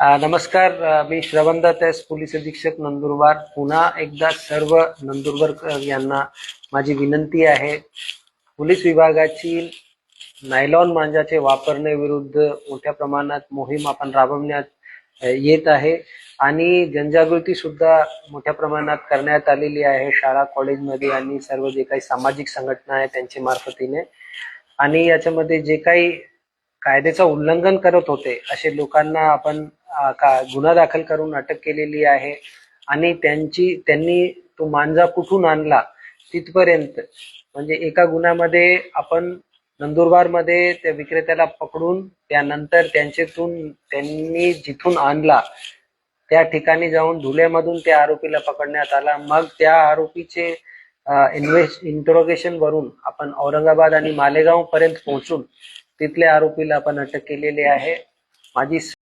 नमस्कार मी श्रवण S police अधीक्षक नंदुरबार. पुन्हा एकदा सर्व नंदुरबार यांना माझी विनंती आहे पोलीस विभागाची नायलॉन मांजाचे वापरण्याविरुद्ध मोठ्या प्रमाणात मोहीम आपण राबवण्यात येत आहे. आणि जनजागृती सुद्धा मोठ्या प्रमाणात करण्यात आलेली आहे शाळा कॉलेजमध्ये आणि सर्व जे काही सामाजिक संघटना आहे त्यांच्या मार्फतीने. आणि याच्यामध्ये जे काही कायद्याचं उल्लंघन करत होते असे लोकांना आपण का गुन्हा दाखल करून अटक केलेली आहे आणि त्यांची त्यांनी तो मांजा कुठून आणला तिथपर्यंत? म्हणजे एका गुन्ह्यामध्ये आपण नंदुरबारमध्ये त्या विक्रेत्याला पकडून त्यानंतर त्यांच्यातून त्यांनी जिथून आणला त्या ठिकाणी जाऊन धुळ्यामधून त्या आरोपीला पकडण्यात आला. मग त्या आरोपीचे इन्व्हेस्ट वरून आपण औरंगाबाद आणि मालेगाव पर्यंत पोहोचून तिथल्या आरोपीला आपण अटक केलेली आहे. माझी